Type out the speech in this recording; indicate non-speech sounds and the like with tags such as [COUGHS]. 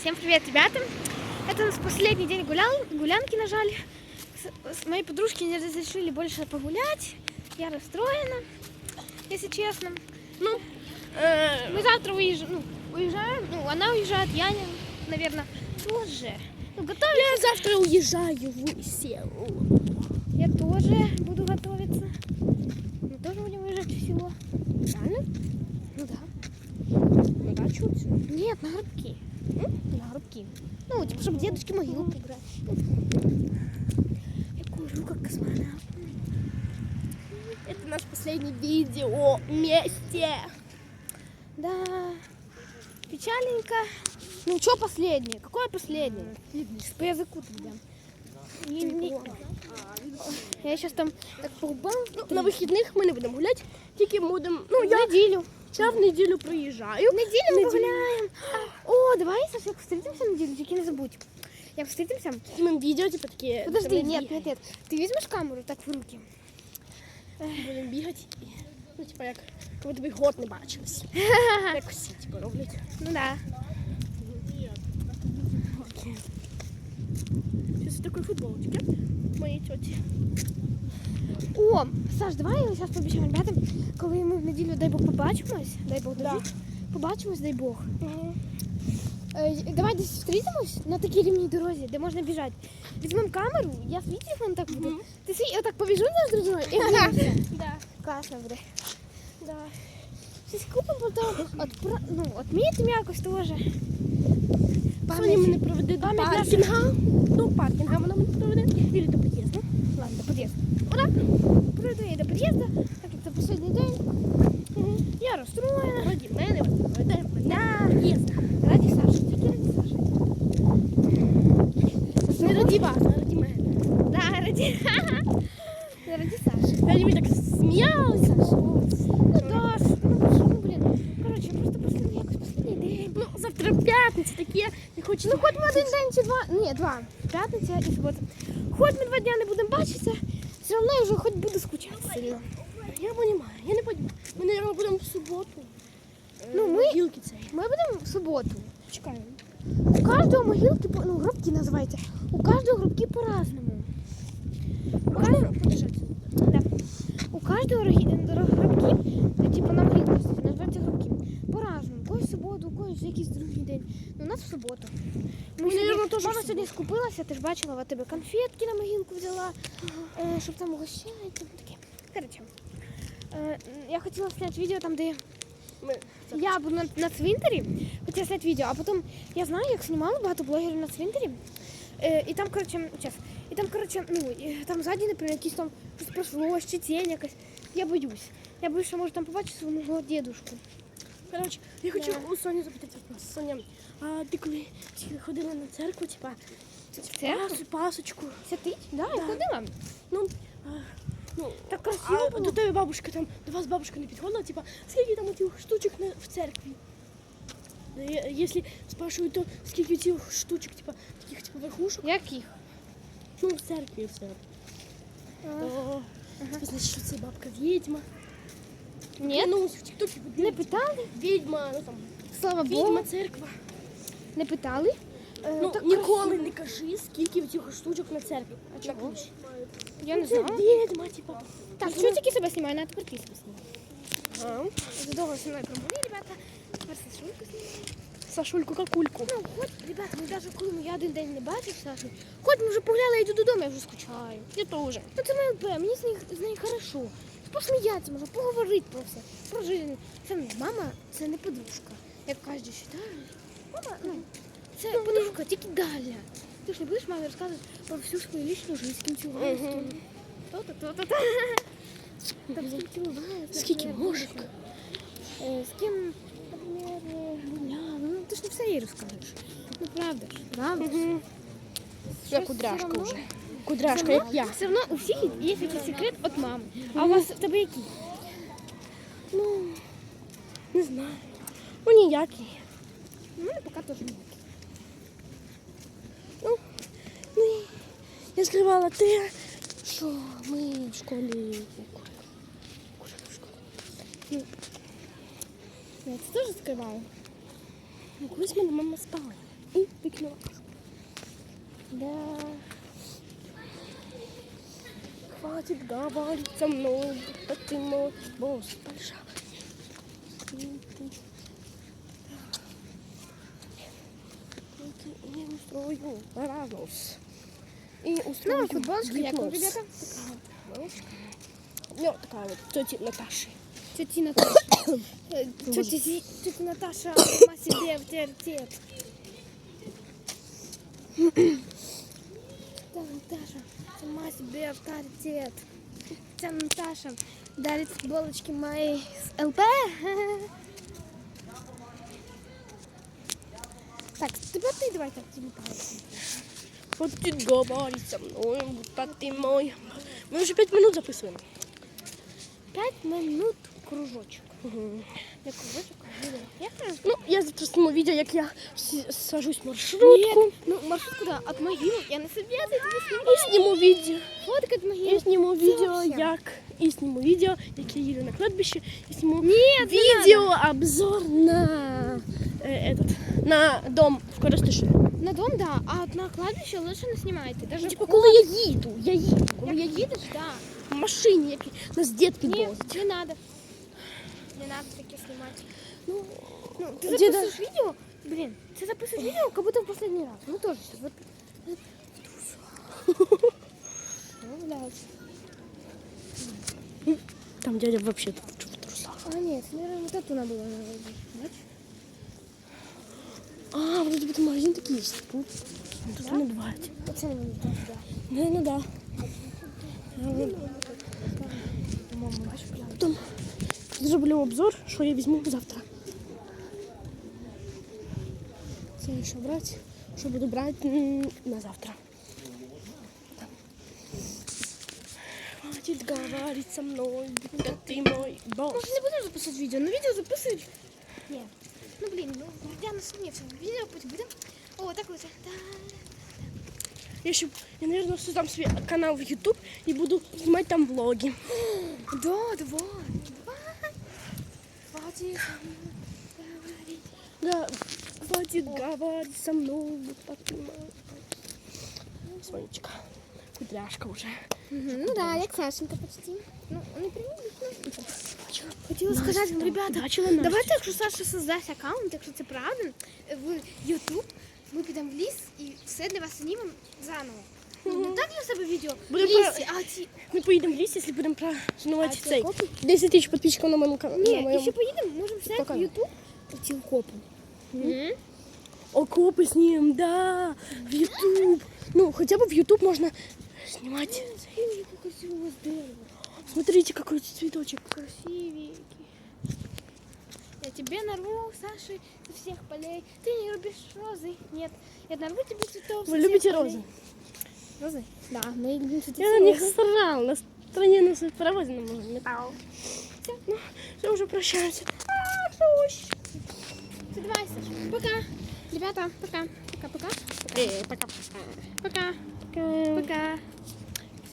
Всем привет, ребята! Это у нас последний день гулял, гулянки нажали. С, с моей подружки не разрешили больше погулять. Я расстроена, если честно. Ну, Э, мы завтра уезж... ну, уезжаем. Ну, она уезжает, я, наверное, тоже. Ну, готовимся. Я завтра уезжаю в село. Я тоже буду готовиться. Мы тоже будем уезжать в село. Реально? Ну да. На дачу? Нет, на гробки. На гробки. Ну, типа, чтобы дедушке могилу прибрать. Я курю, как космонавт. Это наш последний видео вместе. Да, печаленько. Ну, что последнее? Какое последнее? По языку тогда. Не- не- Я сейчас там так по губам. Ну, на вихідних ми не будемо гуляти, тільки будемо. Ну, я, неделю. Я в неділю приїжджаю. Неделю мы погуляем. О, давай, Саша, як встретимся неделю, тільки не забудь. Як встретимся? Знімемо відео, типу такі. Подожди, бігаємо. нет, нет. Ты возьмешь камеру так в руки? Будемо бігати. Ну, типу, як коли тобі год не бачились. [LAUGHS] Як всі, типу, роблять. Ну да. Зараз такої футболочки моєї тьоті. О, Саш, давай зараз пообіцяємо ребятам, коли ми в неділю, дай Бог, побачимось, дай Бог, Да. побачимось, дай Бог. Е, давай десь зустрінемось на такій рівній дорозі, де можна біжати. Візьмемо камеру, я телефон так буду. Мгм. Ти свій отак побіжу за дружиною і вдивимося. [LAUGHS] Да. Класно буде. Да. Щось купимо потім, отпра... ну, отмітимо якось теж. Соня мене проведе до паркінга. До паркінга вона мене проведе. Или до під'їзду. Ладно, до під'їзду. Ура! Пройду я до під'їзду, так як це останній день. Я розстроєна. Раді мене вона проведе мене до під'їзду. Раді Саші, тільки раді Саші. Не раді вас, а раді мене. Да, раді. [LAUGHS] Раді Саші. Раді ми так сміялися. що- Ну да, ж, ну що, ну блін. Коротше, просто последний, якось последній день. Ну, завтра п'ятниця таке. Не хочу. Ну хоч ми один день чи два. Ні, два. П'ятниця і субота. Хоч ми два дня не будемо бачитися, все одно я вже хоч буду скучати сильно. Я розумію, я не розумію. Ми, мабуть, будемо в суботу. Ну, ми- Ми будемо в суботу. Чекаємо. У кожного могилки, ну, гробки називаються. У кожного гробки по-разному. У кожного, да. У кожного е, типу на могилку стоять, називаються гробки. По-разному. У когось в суботу, у когось в якийсь другий день. Ну, у нас в суботу. Ми Ну, сьогодні, теж мама сьогодні скупилася, ти ж бачила, в тебе конфетки на могилку взяла, е, щоб там угощати. там таке. Коротше, е, я хотіла зняти відео там, де Ми... я буду на, на цвинтарі, хотіла зняти відео, а потім я знаю, як знімали багато блогерів на цвинтарі. Е, і там, коротше, час, і там, коротше, ну, і там ззаді, наприклад, якісь там щось пройшло, ще тінь якась. Я боюсь. Я боюсь, що можу там побачити свого дідушку. Коротше, я хочу у Соні запитати вопрос. Соня, а ти коли ходила на церкву, типа, пасу, пасочку, Святить? Да, я ходила. ну, а, ну, Так красиво а було. до тебе бабушка там, до вас бабушка не підходила, типа, скільки там тих штучок на, в церкві? Ну, я- Якщо спрашивают, то скільки цих штучок, типа, таких типа верхушок, Яких? ну, в церкві все. То, це значить, що це бабка відьма. Ні, Ну, в тіктокі не питали. відьма, ну там, Слава відьма, церква. не питали. Е, Ну, так ніколи не кажи, скільки в цих штучок на церкві. А чого? Я не Ну, це знала. відьма, типа. Так, Ну, що тільки себе знімаю, на тепер ти себе знімай. Ага. Вже довго зі мною промовили, ребята. Тепер Сашульку знімаю. Сашульку какульку. Ну, хоч, ребята, ми навіть коли я один день не бачив Сашу, хоч ми вже погуляли, я йду додому, я вже скучаю. Я теж. Ну це моя ЛП, мені з нею, з нею хорошо. Посміятися можна, поговорити про все. Про життя. Це мама, це не подружка, як кожен вважає. Мама, ну, це подружка, тільки далі. Ти ж не будеш мамі розказувати про всю свою лічну життя, з ким цілувалася. То-то, то-то, то. Там з ким цілувалася. Скільки можна? Е, З ким, наприклад, е. Ну, ти ж не все їй розкажеш. Ну, правда ж, правда ж. Я кудряшка вже. Кудряшка, як я. Все одно у всіх є якийсь секрет від мами. А у вас в тебе який? Ну, не знаю. Ну, ніякий. У мене поки теж ні. Ну, ну, я скривала те, що ми в школі курили. Курили в школі. Я це теж скривала. Ну, колись мене мама спала. и выкинула. Да. Хватит говорить со мной, будто ты мой босс большой. И устрою разнос. И устрою Ну, футболочка, як вам, гипноз. ребята? Ну, такая вот тети Наташи. Тети Наташа. [COUGHS] Тети тети Наташа сама себе авторитет. Тетя Наташа сама себе авторитет. Тетя Наташа дарит футболочки мои с ЛП. Так, тепер ти давай так Тиму Хватит говорить со мной, будто ты мой. Мы уже пять минут записываем. П'ять минут кружочок. Я кружочок кажу, Ну, я завтра сниму видео, как я с- сажусь в маршрутку. Нет, ну маршрутку да, от могилок. Я не собі це тобі І знімаю. зніму відео. Фотка от могилок. зніму відео, як і зніму відео, як я їду на кладбище. І зніму Нет, відео обзор на е, этот, на дом в Коростиші. На дом, да, а от на кладбище лише не знімайте. Даже Типа, коли я їду, я їду, коли я їду да. в машині, як нас дід Ні, підвозить. не надо. Не надо таке знімати. Ну, Ну, ти Діда- записуєш відео? Блін, ти записуєш відео, як будто в последний раз. Ну теж щас запи... Ну, блядь. там дядя вообще тут в трусах. А, ні, це, наверное, вот эту надо було наводити. Бачиш? А, вот этот магазин такий є. Тут, тут Да? вони бувають. Оце не мені так, да. Ну, ну да. По-моєму, бачиш, прям. Потім зроблю обзор, що я візьму завтра. Це що брати, що буду брати м, на завтра. Хватит говорить со мной, будто ты мой босс. Може не будемо записувати відео, ну відео записують. Ні. Ну блін, ну я на сумні це відео потім будемо. О, так ось. Да. Я, ще, я, наверное, создам свой канал в YouTube и буду снимать там влоги. Да, давай. Давай. Хватит говорить. Да, хватит говорить со мной. Сонечка, кудряшка уже. Мгм, Ну да, як Сашенька почти. Ну, привіт. Бачила? Хотіла Настя, сказати ребята, давайте, якщо Саша создасть аккаунт, якщо це правда, в YouTube, ми підемо в ліс і все для вас знімемо заново. Ну, не так для себе відео в Будемо лісі, а ці... Мы поедем в лес, если будем праздновать А цей. це окопи? 10 тысяч подписчиков на моем канале. Ні, і ще поїдемо, можемо зняти в Покажемо. YouTube ці окопи. Мгм. Окопы снимем, да, в YouTube. Ну, хотя бы в YouTube можно снимать. Смотри, яке красиве у вас дерево. Смотрите, какой цветочек. Красивенький. Я тебе нарву, Саша, со всех полей. Ты не любишь розы? Нет. Я нарву тебе цветов Вы любите полей. розы? Розы? Да, мы любим цветы. Я на них срал. На стране нас паровозе на металл. Все, ну, все, уже прощаемся. А, дождь. Все, давай, Саша. Пока. Ребята, пока. Пока-пока. Э, пока. Пока. Пока. Пока.